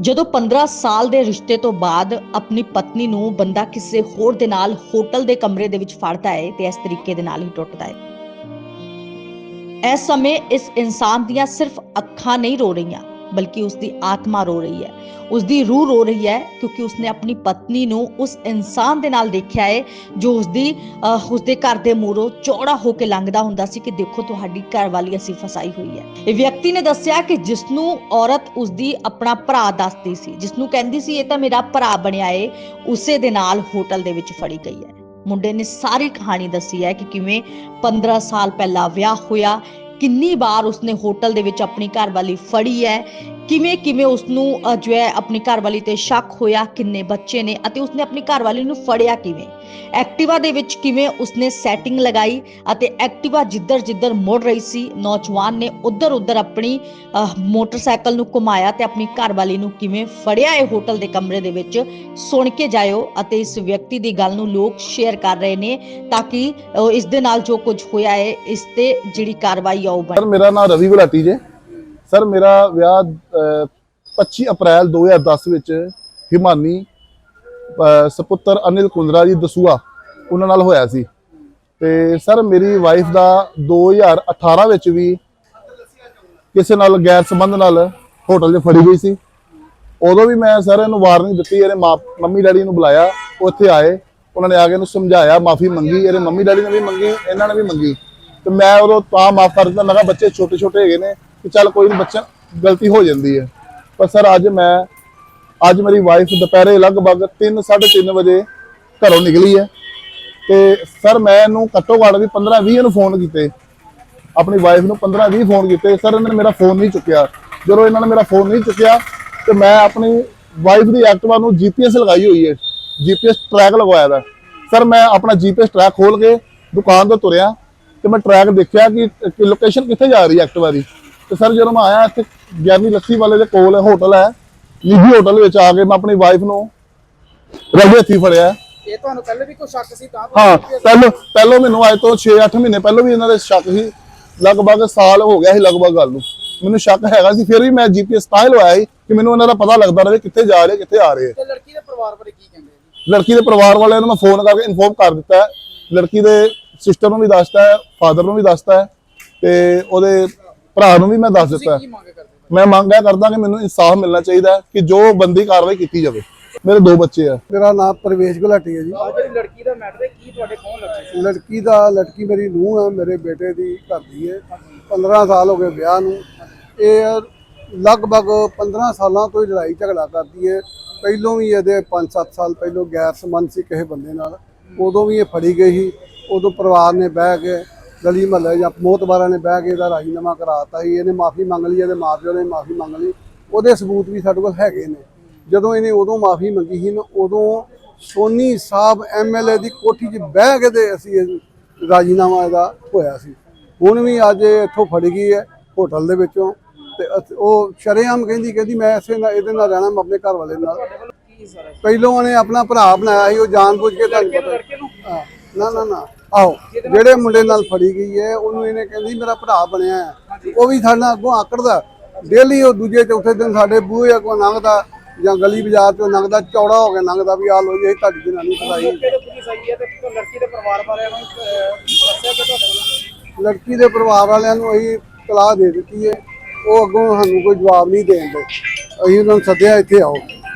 ਜਦੋਂ 15 ਸਾਲ ਦੇ ਰਿਸ਼ਤੇ ਤੋਂ ਬਾਅਦ ਆਪਣੀ ਪਤਨੀ ਨੂੰ ਬੰਦਾ ਕਿਸੇ ਹੋਰ ਦੇ ਨਾਲ ਹੋਟਲ ਦੇ ਕਮਰੇ ਦੇ ਵਿੱਚ ਫੜਦਾ ਹੈ ਤੇ ਇਸ ਤਰੀਕੇ ਦੇ ਨਾਲ ਹੀ ਟੁੱਟਦਾ ਹੈ। ਇਸ ਸਮੇਂ ਇਸ ਇਨਸਾਨ ਦੀਆਂ ਸਿਰਫ ਅੱਖਾਂ ਨਹੀਂ ਰੋ ਰਹੀਆਂ। ਬਲਕਿ ਉਸ ਦੀ ਆਤਮਾ ਰੋ ਰਹੀ ਹੈ ਉਸ ਦੀ ਰੂਹ ਰੋ ਰਹੀ ਹੈ ਕਿਉਂਕਿ ਉਸਨੇ ਆਪਣੀ ਪਤਨੀ ਨੂੰ ਉਸ ਇਨਸਾਨ ਦੇ ਨਾਲ ਦੇਖਿਆ ਹੈ ਜੋ ਉਸ ਦੀ ਅਹ, ਉਸਦੇ ਘਰ ਦੇ ਮੂਹਰੋਂ ਚੌੜਾ ਹੋ ਕੇ ਲੰਘਦਾ ਹੁੰਦਾ ਸੀ ਕਿ ਦੇਖੋ ਤੁਹਾਡੀ ਘਰ ਵਾਲੀ ਅਸੀਂ ਫਸਾਈ ਹੋਈ ਹੈ ਇਹ ਵਿਅਕਤੀ ਨੇ ਦੱਸਿਆ ਕਿ ਜਿਸ ਨੂੰ ਔਰਤ ਉਸਦੀ ਆਪਣਾ ਭਰਾ ਦੱਸਦੀ ਸੀ ਜਿਸ ਨੂੰ ਕਹਿੰਦੀ ਸੀ ਇਹ ਤਾਂ ਮੇਰਾ ਭਰਾ ਬਣਿਆ ਏ ਉਸੇ ਦੇ ਨਾਲ ਹੋਟਲ ਦੇ ਵਿੱਚ ਫੜੀ ਗਈ ਹੈ ਮੁੰਡੇ ਨੇ ਸਾਰੀ ਕਹਾਣੀ ਦੱਸੀ ਹੈ ਕਿ ਕਿਵੇਂ 15 ਸਾਲ ਪਹਿਲਾਂ ਵਿਆਹ ਹੋਇਆ ਕਿੰਨੀ ਵਾਰ ਉਸਨੇ ਹੋਟਲ ਦੇ ਵਿੱਚ ਆਪਣੀ ਘਰਵਾਲੀ ਫੜੀ ਹੈ? ਕਿਵੇਂ ਕਿਵੇਂ ਉਸ ਨੂੰ ਜੋ ਹੈ ਆਪਣੀ ਘਰਵਾਲੀ ਤੇ ਸ਼ੱਕ ਹੋਇਆ ਕਿੰਨੇ ਬੱਚੇ ਨੇ ਅਤੇ ਉਸਨੇ ਆਪਣੀ ਘਰਵਾਲੀ ਨੂੰ ਫੜਿਆ ਕਿਵੇਂ? ਐਕਟਿਵਾ ਦੇ ਵਿੱਚ ਕਿਵੇਂ ਉਸਨੇ ਸੈਟਿੰਗ ਲਗਾਈ ਅਤੇ ਐਕਟਿਵਾ ਜਿੱਧਰ ਜਿੱਧਰ ਮੁੜ ਰਹੀ ਸੀ ਨੌਜਵਾਨ ਨੇ ਉੱਧਰ ਉੱਧਰ ਆਪਣੀ ਮੋਟਰਸਾਈਕਲ ਨੂੰ ਘੁਮਾਇਆ ਤੇ ਆਪਣੀ ਘਰਵਾਲੀ ਨੂੰ ਕਿਵੇਂ ਫੜਿਆ ਇਹ ਹੋਟਲ ਦੇ ਕਮਰੇ ਦੇ ਵਿੱਚ ਸੁਣ ਕੇ ਜਾਇਓ ਅਤੇ ਇਸ ਵਿਅਕਤੀ ਦੀ ਗੱਲ ਨੂੰ ਲੋਕ ਸ਼ੇਅਰ ਕਰ ਰਹੇ ਨੇ ਤਾਂ ਕਿ ਅਹ, ਇਸ ਦੇ ਨਾਲ ਜੋ ਕੁਝ ਹੋਇਆ ਹੈ ਇਸ ਤੇ ਜਿਹੜੀ ਕਾਰਵਾਈ ਆ ਉਹ ਬਣੇ। ਮੇਰਾ ਨਾਮ ਰਵੀ ਗੁਲਾਟੀ ਜੇ। ਸਰ ਮੇਰਾ ਵਿਆਹ ਅਹ, 25 ਅਪ੍ਰੈਲ 2010 ਵਿੱਚ ਹਿਮਾਨੀ ਅਹ, ਸਪੁੱਤਰ ਅਨਿਲ ਕੁੰਦਰਾ ਜੀ ਦਸੂਆ ਉਹਨਾਂ ਨਾਲ ਹੋਇਆ ਸੀ। ਤੇ ਸਰ ਮੇਰੀ ਵਾਈਫ ਦਾ 2018 ਵਿੱਚ ਵੀ ਕਿਸੇ ਨਾਲ ਗੈਰ ਸੰਬੰਧ ਨਾਲ ਹੋਟਲ 'ਚ ਫੜੀ ਗਈ ਸੀ। ਉਦੋਂ ਵੀ ਮੈਂ ਸਰ ਇਹਨੂੰ ਵਾਰਨਿੰਗ ਦਿੱਤੀ ਇਹਦੇ ਮਾਂ ਮੰਮੀ ਡੈਡੀ ਨੂੰ ਬੁਲਾਇਆ ਉਹ ਇੱਥੇ ਆਏ ਉਹਨਾਂ ਨੇ ਆ ਕੇ ਇਹਨੂੰ ਸਮਝਾਇਆ ਮਾਫੀ ਮੰਗੀ ਇਹਦੇ ਮੰਮੀ ਡੈਡੀ ਨੇ ਵੀ ਮੰਗੀ ਇਹਨਾਂ ਨੇ ਵੀ ਮੰਗੀ। ਤੇ ਮੈਂ ਉਦੋਂ ਤਾਂ ਮਾਫ ਕਰ ਦਿੱਤਾ ਮੈਂ ਕਿਹਾ ਬੱਚੇ ਛੋਟੇ ਛੋਟੇ ਹੈਗੇ ਨੇ ਕਿ ਚੱਲ ਕੋਈ ਨਹੀਂ ਬੱਚਾ ਗਲਤੀ ਹੋ ਜਾਂਦੀ ਹੈ। ਪਰ ਸਰ, ਅੱਜ ਮੈਂ, ਅੱਜ ਮੇਰੀ ਵਾਈਫ ਦੁਪਹਿਰੇ ਲਗਭਗ 3 3:30 ਵਜੇ ਘਰੋਂ ਨਿਕਲੀ ਹੈ। ਤੇ ਸਰ, ਮੈਂ ਇਹਨੂੰ ਘੱਟੋ ਘੱਟ ਵੀ 15 20 ਨੂੰ ਫੋਨ ਕੀਤੇ। ਆਪਣੀ ਵਾਈਫ ਨੂੰ 15 20 ਫੋਨ ਕੀਤੇ। ਸਰ, ਇਹਨਾਂ ਨੇ ਮੇਰਾ ਫੋਨ ਨਹੀਂ ਚੁੱਕਿਆ। ਜਦੋਂ ਇਹਨਾਂ ਨੇ ਮੇਰਾ ਫੋਨ ਨਹੀਂ ਚੁੱਕਿਆ, ਤੇ ਮੈਂ ਆਪਣੀ ਵਾਈਫ ਦੀ ਐਕਟਿਵਾ ਨੂੰ ਜੀਪੀਐਸ ਲਗਾਈ ਹੋਈ ਹੈ। ਜੀਪੀਐਸ ਟਰੈਕ ਲਗਵਾਇਆ ਦਾ। ਸਰ, ਮੈਂ ਆਪਣਾ ਜੀਪੀਐਸ ਟਰੈਕ ਖੋਲ ਕੇ ਦੁਕਾਨ ਤੋਂ ਤੁਰਿਆ ਤੇ ਮੈਂ ਟਰੈਕ ਦੇਖਿਆ ਕਿ ਲੋਕੇਸ਼ਨ ਕਿੱਥੇ ਜਾ ਰਹੀ ਹੈ ਐਕਟਿਵਾ ਦੀ। ਤੇ ਸਰ ਜਦੋਂ ਮੈਂ ਆਇਆ ਇੱਥੇ ਗਿਆਨੀ ਲੱਸੀ ਵਾਲੇ ਦੇ ਕੋਲ ਹੋਟਲ ਹੈ ਨਿੱਜੀ ਹੋਟਲ ਵਿੱਚ ਆ ਕੇ ਮੈਂ ਆਪਣੀ ਵਾਈਫ ਨੂੰ ਰਗੇ ਹੱਥੀ ਫੜਿਆ। ਇਹ ਤੁਹਾਨੂੰ ਪਹਿਲੇ ਵੀ ਕੋਈ ਸ਼ੱਕ ਸੀ ਤਾਂ ਹਾਂ ਪਹਿਲੋਂ ਪਹਿਲੋਂ ਮੈਨੂੰ ਅੱਜ ਤੋਂ 6-8 ਮਹੀਨੇ ਪਹਿਲੋਂ ਵੀ ਇਹਨਾਂ ਦੇ ਸ਼ੱਕ ਸੀ। ਲਗਭਗ ਸਾਲ ਹੋ ਗਿਆ ਸੀ ਲਗਭਗ ਗੱਲ ਨੂੰ। ਮੈਨੂੰ ਸ਼ੱਕ ਹੈਗਾ ਸੀ ਫਿਰ ਵੀ ਮੈਂ ਜੀਪੀਐਸ ਤਾਂ ਲਵਾਇਆ ਸੀ ਕਿ ਮੈਨੂੰ ਇਹਨਾਂ ਦਾ ਪਤਾ ਲੱਗਦਾ ਰਹੇ ਕਿੱਥੇ ਜਾ ਰਹੇ ਕਿੱਥੇ ਆ ਰਹੇ ਤੇ ਲੜਕੀ ਦੇ ਪਰਿਵਾਰ ਬਾਰੇ ਕੀ ਕਹਿੰਦੇ ਲੜਕੀ ਦੇ ਪਰਿਵਾਰ ਵਾਲਿਆਂ ਨੂੰ ਮੈਂ ਫੋਨ ਕਰਕੇ ਇਨਫੋਰਮ ਕਰ ਦਿੱਤਾ ਹੈ। ਲੜਕੀ ਦੇ ਸਿਸਟਰ ਨੂੰ ਵੀ ਦੱਸਤਾ ਹੈ ਫਾਦਰ ਨੂੰ ਵੀ ਦੱਸਤਾ ਹੈ ਤੇ ਉਹਦੇ ਭਰਾ ਨੂੰ ਵੀ ਮੈਂ ਦੱਸ ਦਿੱਤਾ। ਕੀ ਮੰਗ ਕਰਦੇ? ਮੈਂ ਮੰਗ ਇਹ ਕਰਦਾ ਕਿ ਮੈਨੂੰ ਇਨਸਾਫ ਮਿਲਣਾ ਚਾਹੀਦਾ ਹੈ ਕਿ ਜੋ ਬੰਦੀ ਕਾਰਵਾਈ ਕੀਤੀ ਜਾਵੇ। ਮੇਰੇ ਦੋ ਬੱਚੇ ਆ। ਮੇਰਾ ਨਾਮ ਪ੍ਰਵੇਸ਼ ਗੁਲਾਟੀ ਹੈ ਜੀ। ਜਿਹੜੀ ਲੜਕੀ ਦਾ ਮੈਟਰ ਹੈ ਕੀ ਤੁਹਾਡੇ ਕੌਣ ਲੱਗੇ ਸੀ? ਲੜਕੀ ਦਾ ਲੜਕੀ ਮੇਰੀ ਨੂੰਹ ਹੈ ਮੇਰੇ ਬੇਟੇ ਦੀ ਘਰ ਦੀ ਹੈ। 15 ਸਾਲ ਹੋ ਗਏ ਵਿਆਹ ਨੂੰ। ਇਹ ਲਗਭਗ 15 ਸਾਲਾਂ ਤੋਂ ਹੀ ਲੜਾਈ ਝਗੜਾ ਕਰਦੀ ਹੈ। ਪਹਿਲੋਂ ਵੀ ਇਹਦੇ 5-7 ਸਾਲ ਪਹਿਲੋਂ ਗੈਰ ਸੰਬੰਧ ਸੀ ਕਿਸੇ ਬੰਦੇ ਨਾਲ। ਉਦੋਂ ਵੀ ਇਹ ਫੜੀ ਗਈ ਸੀ। ਉਦੋਂ ਪਰਿਵਾਰ ਨੇ ਬਹਿ ਕੇ ਗਲੀ ਮਹੱਲੇ ਜਾਂ ਮੋਤਬਾਰਾਂ ਨੇ ਬਹਿ ਕੇ ਇਹਦਾ ਰਾਜੀਨਾਮਾ ਕਰਾਤਾ ਸੀ ਇਹਨੇ ਮਾਫੀ ਮੰਗ ਲਈ ਇਹਦੇ ਮਾਪਿਓ ਨੇ ਮਾਫੀ ਮੰਗ ਲਈ। ਉਹਦੇ ਸਬੂਤ ਵੀ ਸਾਡੇ ਕੋਲ ਹੈਗੇ ਨੇ। ਜਦੋਂ ਇਹਨੇ ਉਦੋਂ ਮਾਫੀ ਮੰਗੀ ਸੀ ਨਾ ਉਦੋਂ ਸੋਨੀ ਸਾਹਿਬ ਐਮਐਲਏ ਦੀ ਕੋਠੀ 'ਚ ਬਹਿ ਕੇ ਤੇ ਅਸੀਂ ਇਹ ਰਾਜੀਨਾਮਾ ਇਹਦਾ ਹੋਇਆ ਸੀ। ਹੁਣ ਵੀ ਅੱਜ ਇੱਥੋਂ ਫੜ ਗਈ ਹੈ ਹੋਟਲ ਦੇ ਵਿੱਚੋਂ ਤੇ ਉਹ ਸ਼ਰੇਆਮ ਕਹਿੰਦੀ ਕਹਿੰਦੀ ਮੈਂ ਇਸੇ ਨਾਲ ਇਹਦੇ ਨਾਲ ਰਹਿਣਾ ਮੈਂ ਆਪਣੇ ਘਰ ਵਾਲੇ ਨਾਲ। ਪਹਿਲੋਂ ਉਹਨੇ ਆਪਣਾ ਭਰਾ ਬਣਾਇਆ ਸੀ ਉਹ ਜਾਣਬੁੱਝ ਕੇ ਤੁਹਾਨੂੰ ਪਤਾ ਨੂੰ ਨਾ ਨਾ। ਆਹੋ ਜਿਹੜੇ ਮੁੰਡੇ ਨਾਲ ਫੜੀ ਗਈ ਹੈ ਉਹਨੂੰ ਇਹਨੇ ਕਹਿੰਦੀ ਮੇਰਾ ਭਰਾ ਬਣਿਆ ਹੈ। ਉਹ ਵੀ ਸਾਡੇ ਨਾਲ ਅੱਗੋਂ ਆਕੜਦਾ ਡੇਲੀ ਉਹ ਦੂਜੇ ਚੌਥੇ ਦਿਨ ਸਾਡੇ ਬੂਹੇ ਅੱਗੋਂ ਲੰਘਦਾ ਜਾਂ ਗਲੀ ਬਾਜ਼ਾਰ ਚੋਂ ਲੰਘਦਾ ਚੌੜਾ ਹੋ ਕੇ ਲੰਘਦਾ ਵੀ ਆ ਲੋ ਜੀ ਤੁਹਾਡੀ ਜਨਾਨੀ ਵੱਲੋਂ? ਲੜਕੀ ਦੇ ਪਰਿਵਾਰ ਵਾਲਿਆਂ ਨੂੰ ਅਸੀਂ ਤਲਾਹ ਦੇ ਦਿੱਤੀ ਹੈ। ਉਹ ਅੱਗੋਂ ਸਾਨੂੰ ਕੋਈ ਜਵਾਬ ਨਹੀਂ ਦੇਣ ਦੇ। ਅਸੀਂ ਉਹਨਾਂ ਨੂੰ ਸੱਦਿਆ ਇੱਥੇ ਆਓ।